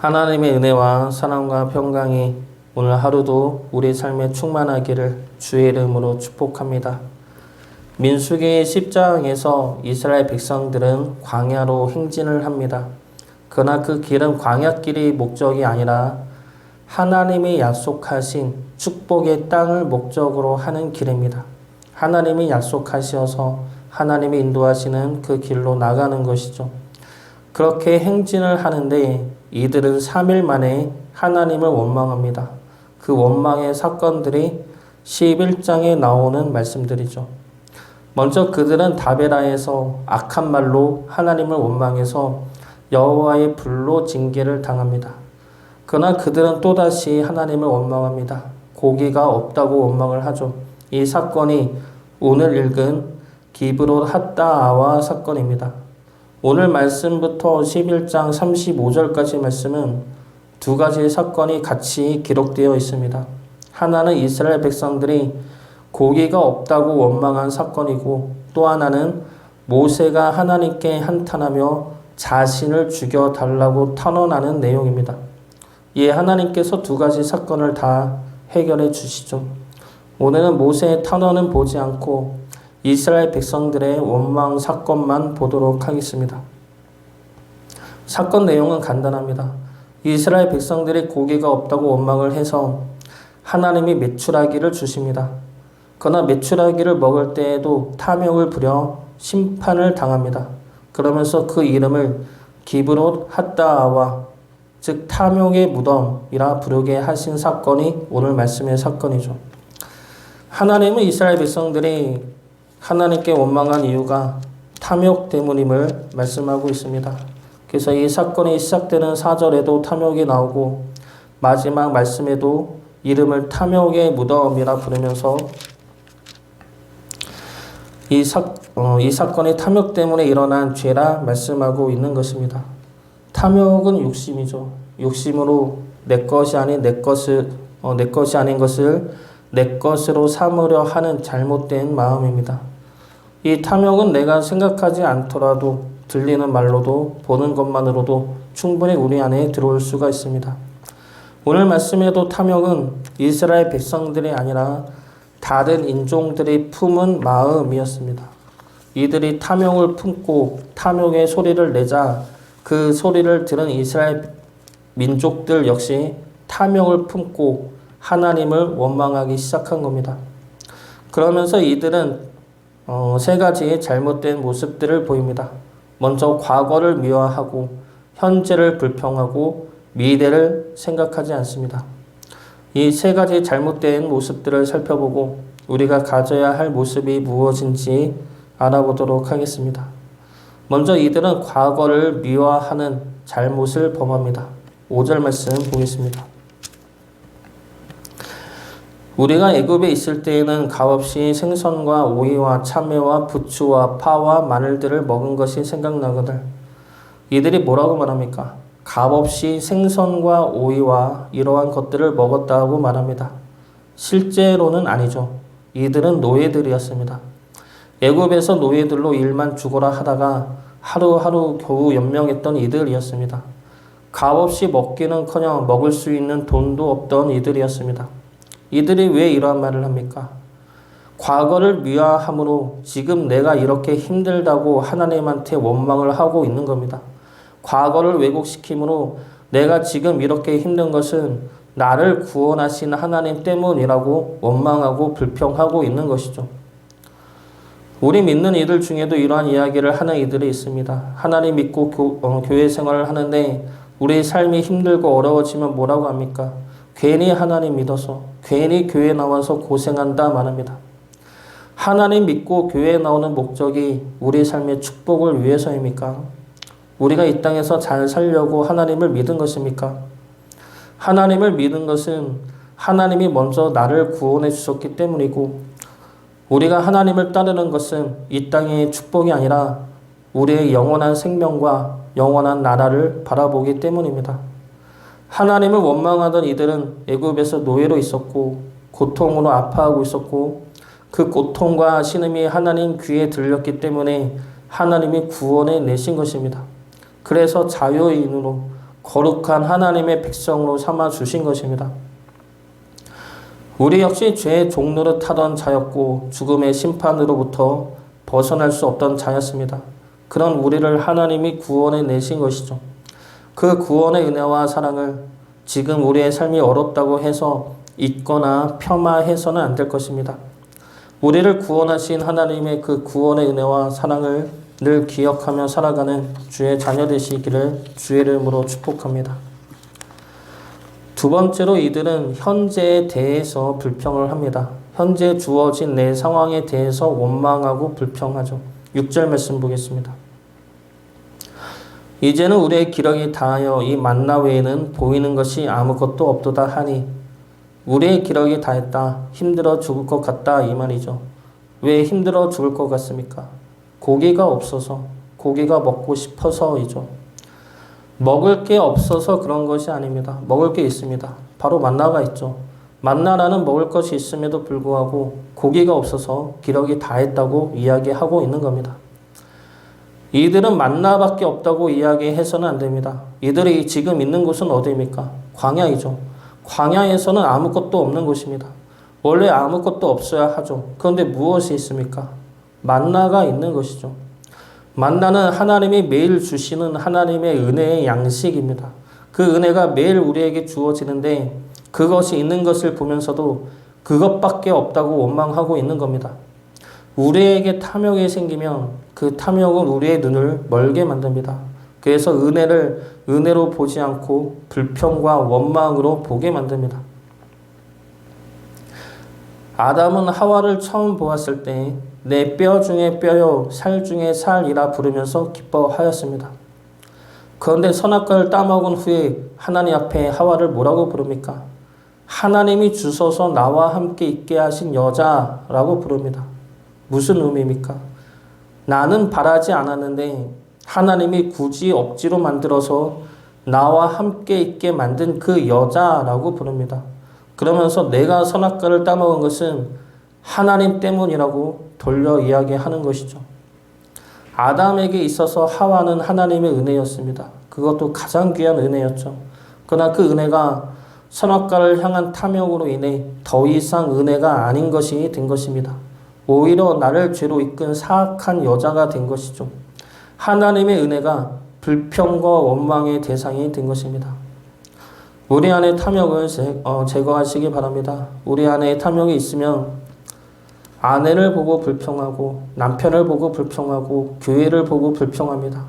하나님의 은혜와 사랑과 평강이 오늘 하루도 우리 삶에 충만하기를 주의 이름으로 축복합니다. 민수기 10장에서 이스라엘 백성들은 광야로 행진을 합니다. 그러나 그 길은 광야길이 목적이 아니라 하나님이 약속하신 축복의 땅을 목적으로 하는 길입니다. 하나님이 약속하셔서 하나님이 인도하시는 그 길로 나가는 것이죠. 그렇게 행진을 하는데 이들은 3일 만에 하나님을 원망합니다. 그 원망의 사건들이 11장에 나오는 말씀들이죠. 먼저 그들은 다베라에서 악한 말로 하나님을 원망해서 여호와의 불로 징계를 당합니다. 그러나 그들은 또다시 하나님을 원망합니다. 고기가 없다고 원망을 하죠. 이 사건이 오늘 읽은 기브롯 핫다아와 사건입니다. 오늘 말씀부터 11장 35절까지 말씀은 두 가지 사건이 같이 기록되어 있습니다. 하나는 이스라엘 백성들이 고기가 없다고 원망한 사건이고 또 하나는 모세가 하나님께 한탄하며 자신을 죽여 달라고 탄원하는 내용입니다. 예, 하나님께서 두 가지 사건을 다 해결해 주시죠. 오늘은 모세의 탄원은 보지 않고 이스라엘 백성들의 원망 사건만 보도록 하겠습니다. 사건 내용은 간단합니다. 이스라엘 백성들이 고기가 없다고 원망을 해서 하나님이 메추라기를 주십니다. 그러나 메추라기를 먹을 때에도 탐욕을 부려 심판을 당합니다. 그러면서 그 이름을 기브롯 핫다아와 즉 탐욕의 무덤이라 부르게 하신 사건이 오늘 말씀의 사건이죠. 하나님은 이스라엘 백성들이 하나님께 원망한 이유가 탐욕 때문임을 말씀하고 있습니다. 그래서 이 사건이 시작되는 사절에도 탐욕이 나오고 마지막 말씀에도 이름을 탐욕의 무덤이라 부르면서 이, 사, 어, 이 사건이 탐욕 때문에 일어난 죄라 말씀하고 있는 것입니다. 탐욕은 욕심이죠. 욕심으로 내 것이 아닌 내 것을 어, 내 것이 아닌 것을 내 것으로 삼으려 하는 잘못된 마음입니다. 이 탐욕은 내가 생각하지 않더라도 들리는 말로도 보는 것만으로도 충분히 우리 안에 들어올 수가 있습니다. 오늘 말씀에도 탐욕은 이스라엘 백성들이 아니라 다른 인종들이 품은 마음이었습니다. 이들이 탐욕을 품고 탐욕의 소리를 내자 그 소리를 들은 이스라엘 민족들 역시 탐욕을 품고 하나님을 원망하기 시작한 겁니다. 그러면서 이들은 어, 세 가지의 잘못된 모습들을 보입니다. 먼저 과거를 미화하고 현재를 불평하고 미래를 생각하지 않습니다. 이 세 가지 잘못된 모습들을 살펴보고 우리가 가져야 할 모습이 무엇인지 알아보도록 하겠습니다. 먼저 이들은 과거를 미화하는 잘못을 범합니다. 5절 말씀 보겠습니다. 우리가 애굽에 있을 때에는 값없이 생선과 오이와 참외와 부추와 파와 마늘들을 먹은 것이 생각나거든. 이들이 뭐라고 말합니까? 값없이 생선과 오이와 이러한 것들을 먹었다고 말합니다. 실제로는 아니죠. 이들은 노예들이었습니다. 애굽에서 노예들로 일만 죽어라 하다가 하루하루 겨우 연명했던 이들이었습니다. 값없이 먹기는커녕 먹을 수 있는 돈도 없던 이들이었습니다. 이들이 왜 이러한 말을 합니까? 과거를 미화함으로 지금 내가 이렇게 힘들다고 하나님한테 원망을 하고 있는 겁니다. 과거를 왜곡시킴으로 내가 지금 이렇게 힘든 것은 나를 구원하신 하나님 때문이라고 원망하고 불평하고 있는 것이죠. 우리 믿는 이들 중에도 이러한 이야기를 하는 이들이 있습니다. 하나님 믿고 교, 어, 교회 생활을 하는데 우리 삶이 힘들고 어려워지면 뭐라고 합니까? 괜히 하나님 믿어서 괜히 교회 나와서 고생한다 말합니다. 하나님 믿고 교회에 나오는 목적이 우리 삶의 축복을 위해서입니까? 우리가 이 땅에서 잘 살려고 하나님을 믿은 것입니까? 하나님을 믿은 것은 하나님이 먼저 나를 구원해 주셨기 때문이고 우리가 하나님을 따르는 것은 이 땅의 축복이 아니라 우리의 영원한 생명과 영원한 나라를 바라보기 때문입니다. 하나님을 원망하던 이들은 애굽에서 노예로 있었고 고통으로 아파하고 있었고 그 고통과 신음이 하나님 귀에 들렸기 때문에 하나님이 구원해 내신 것입니다. 그래서 자유인으로 거룩한 하나님의 백성으로 삼아 주신 것입니다. 우리 역시 죄의 종로를 타던 자였고 죽음의 심판으로부터 벗어날 수 없던 자였습니다. 그런 우리를 하나님이 구원해 내신 것이죠. 그 구원의 은혜와 사랑을 지금 우리의 삶이 어렵다고 해서 잊거나 폄하해서는 안 될 것입니다. 우리를 구원하신 하나님의 그 구원의 은혜와 사랑을 늘 기억하며 살아가는 주의 자녀 되시기를 주의 이름으로 축복합니다. 두 번째로 이들은 현재에 대해서 불평을 합니다. 현재 주어진 내 상황에 대해서 원망하고 불평하죠. 6절 말씀 보겠습니다. 이제는 우리의 기력이 다하여 이 만나 외에는 보이는 것이 아무것도 없도다 하니 우리의 기력이 다했다. 힘들어 죽을 것 같다. 이 말이죠. 왜 힘들어 죽을 것 같습니까? 고기가 없어서, 고기가 먹고 싶어서이죠. 먹을 게 없어서 그런 것이 아닙니다. 먹을 게 있습니다. 바로 만나가 있죠. 만나라는 먹을 것이 있음에도 불구하고 고기가 없어서 기력이 다했다고 이야기하고 있는 겁니다. 이들은 만나밖에 없다고 이야기해서는 안 됩니다. 이들이 지금 있는 곳은 어디입니까? 광야이죠. 광야에서는 아무것도 없는 곳입니다. 원래 아무것도 없어야 하죠. 그런데 무엇이 있습니까? 만나가 있는 것이죠. 만나는 하나님이 매일 주시는 하나님의 은혜의 양식입니다. 그 은혜가 매일 우리에게 주어지는데 그것이 있는 것을 보면서도 그것밖에 없다고 원망하고 있는 겁니다. 우리에게 탐욕이 생기면 그 탐욕은 우리의 눈을 멀게 만듭니다. 그래서 은혜를 은혜로 보지 않고 불평과 원망으로 보게 만듭니다. 아담은 하와를 처음 보았을 때 내 뼈 중에 뼈요 살 중에 살이라 부르면서 기뻐하였습니다. 그런데 선악과를 따먹은 후에 하나님 앞에 하와를 뭐라고 부릅니까? 하나님이 주셔서 나와 함께 있게 하신 여자라고 부릅니다. 무슨 의미입니까? 나는 바라지 않았는데 하나님이 굳이 억지로 만들어서 나와 함께 있게 만든 그 여자라고 부릅니다. 그러면서 내가 선악과를 따먹은 것은 하나님 때문이라고 돌려 이야기하는 것이죠. 아담에게 있어서 하와는 하나님의 은혜였습니다. 그것도 가장 귀한 은혜였죠. 그러나 그 은혜가 선악과를 향한 탐욕으로 인해 더 이상 은혜가 아닌 것이 된 것입니다. 오히려 나를 죄로 이끈 사악한 여자가 된 것이죠. 하나님의 은혜가 불평과 원망의 대상이 된 것입니다. 우리 안에 탐욕을 제, 어, 제거하시기 바랍니다. 우리 안에 탐욕이 있으면 아내를 보고 불평하고 남편을 보고 불평하고 교회를 보고 불평합니다.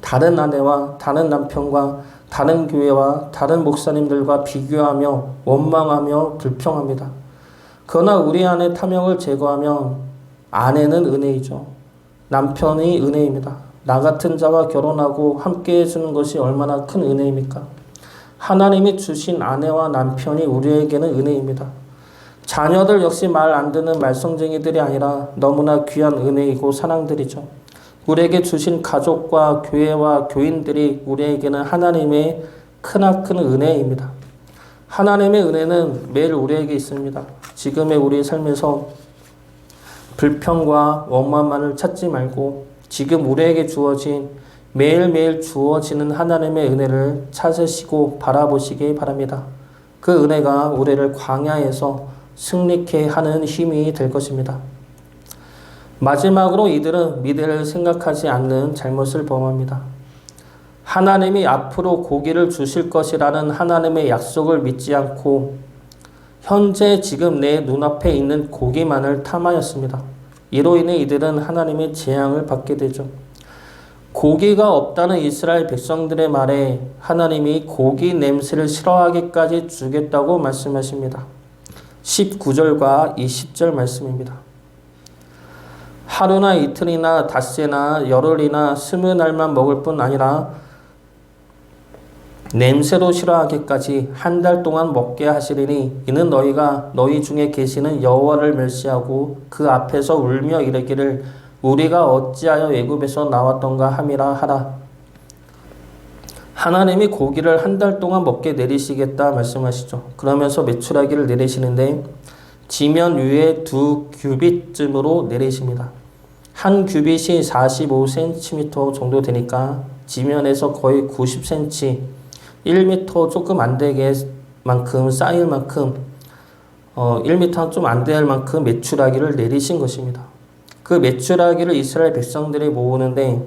다른 아내와 다른 남편과 다른 교회와 다른 목사님들과 비교하며 원망하며 불평합니다. 그러나 우리 안에 탐욕을 제거하면 아내는 은혜이죠. 남편이 은혜입니다. 나 같은 자와 결혼하고 함께 해주는 것이 얼마나 큰 은혜입니까? 하나님이 주신 아내와 남편이 우리에게는 은혜입니다. 자녀들 역시 말 안 듣는 말썽쟁이들이 아니라 너무나 귀한 은혜이고 사랑들이죠. 우리에게 주신 가족과 교회와 교인들이 우리에게는 하나님의 크나큰 은혜입니다. 하나님의 은혜는 매일 우리에게 있습니다. 지금의 우리 삶에서 불평과 원망만을 찾지 말고 지금 우리에게 주어진 매일매일 주어지는 하나님의 은혜를 찾으시고 바라보시기 바랍니다. 그 은혜가 우리를 광야에서 승리케 하는 힘이 될 것입니다. 마지막으로 이들은 미래를 생각하지 않는 잘못을 범합니다. 하나님이 앞으로 고기를 주실 것이라는 하나님의 약속을 믿지 않고 현재 지금 내 눈앞에 있는 고기만을 탐하였습니다. 이로 인해 이들은 하나님의 재앙을 받게 되죠. 고기가 없다는 이스라엘 백성들의 말에 하나님이 고기 냄새를 싫어하기까지 주겠다고 말씀하십니다. 19절과 20절 말씀입니다. 하루나 이틀이나 닷새나 열흘이나 스무 날만 먹을 뿐 아니라 냄새도 싫어하기까지 한 달 동안 먹게 하시리니 이는 너희가 너희 중에 계시는 여호와를 멸시하고 그 앞에서 울며 이르기를 우리가 어찌하여 애굽에서 나왔던가 함이라 하라. 하나님이 고기를 한 달 동안 먹게 내리시겠다 말씀하시죠. 그러면서 매출하기를 내리시는데 지면 위에 두 규빗쯤으로 내리십니다. 한 규빗이 45cm 정도 되니까 지면에서 거의 90cm 1m 조금 안 되게 만큼 쌓일 만큼 어, 1m 좀 안 될 만큼 매출하기를 내리신 것입니다. 그 매출하기를 이스라엘 백성들이 모으는데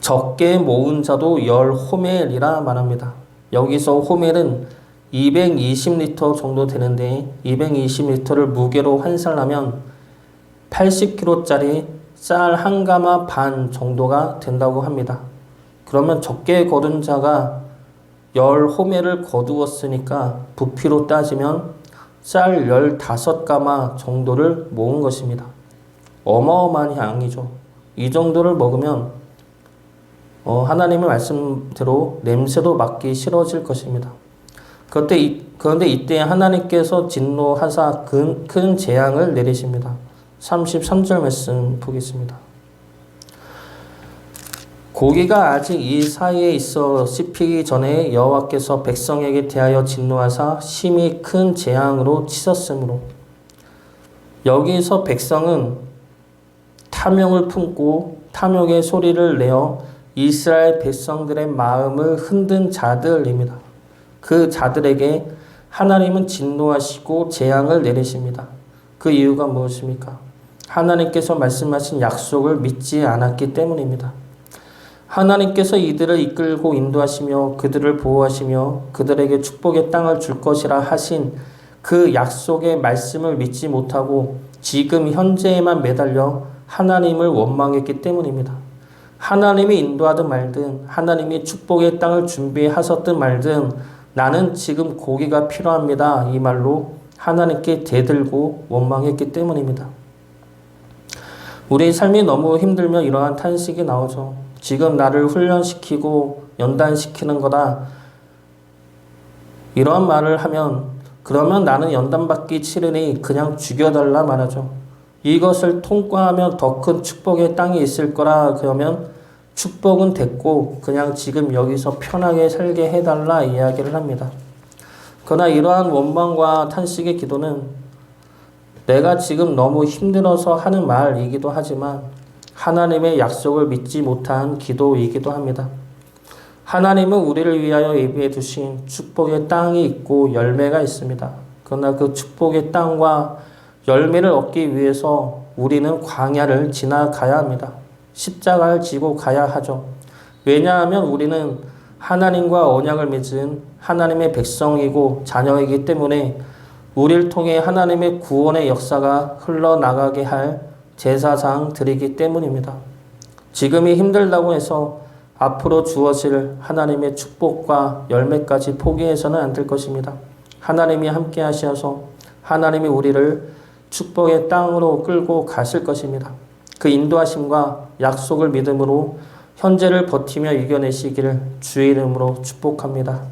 적게 모은 자도 열 호멜이라 말합니다. 여기서 호멜은 220리터 정도 되는데 220리터를 무게로 환산하면 80kg짜리 쌀 한 가마 반 정도가 된다고 합니다. 그러면 적게 거둔 자가 열 호멜을 거두었으니까 부피로 따지면 쌀 15가마 정도를 모은 것입니다. 어마어마한 양이죠. 이 정도를 먹으면 어, 하나님의 말씀대로 냄새도 맡기 싫어질 것입니다. 그때 이, 그런데 이때 하나님께서 진노하사 큰, 큰 재앙을 내리십니다. 33절 말씀 보겠습니다. 고기가 아직 이 사이에 있어 씹히기 전에 여호와께서 백성에게 대하여 진노하사 심히 큰 재앙으로 치셨으므로 여기서 백성은 탐욕을 품고 탐욕의 소리를 내어 이스라엘 백성들의 마음을 흔든 자들입니다. 그 자들에게 하나님은 진노하시고 재앙을 내리십니다. 그 이유가 무엇입니까? 하나님께서 말씀하신 약속을 믿지 않았기 때문입니다. 하나님께서 이들을 이끌고 인도하시며 그들을 보호하시며 그들에게 축복의 땅을 줄 것이라 하신 그 약속의 말씀을 믿지 못하고 지금 현재에만 매달려 하나님을 원망했기 때문입니다. 하나님이 인도하든 말든 하나님이 축복의 땅을 준비하셨든 말든 나는 지금 고기가 필요합니다. 이 말로 하나님께 대들고 원망했기 때문입니다. 우리 삶이 너무 힘들면 이러한 탄식이 나오죠. 지금 나를 훈련시키고 연단시키는 거다. 이러한 말을 하면 그러면 나는 연단받기 싫으니 그냥 죽여달라 말하죠. 이것을 통과하면 더 큰 축복의 땅이 있을 거라 그러면 축복은 됐고 그냥 지금 여기서 편하게 살게 해달라 이야기를 합니다. 그러나 이러한 원망과 탄식의 기도는 내가 지금 너무 힘들어서 하는 말이기도 하지만 하나님의 약속을 믿지 못한 기도이기도 합니다. 하나님은 우리를 위하여 예비해 두신 축복의 땅이 있고 열매가 있습니다. 그러나 그 축복의 땅과 열매를 얻기 위해서 우리는 광야를 지나가야 합니다. 십자가를 지고 가야 하죠. 왜냐하면 우리는 하나님과 언약을 맺은 하나님의 백성이고 자녀이기 때문에 우리를 통해 하나님의 구원의 역사가 흘러나가게 할 제사장들이기 때문입니다. 지금이 힘들다고 해서 앞으로 주어질 하나님의 축복과 열매까지 포기해서는 안 될 것입니다. 하나님이 함께 하셔서 하나님이 우리를 축복의 땅으로 끌고 가실 것입니다. 그 인도하심과 약속을 믿음으로 현재를 버티며 이겨내시기를 주의 이름으로 축복합니다.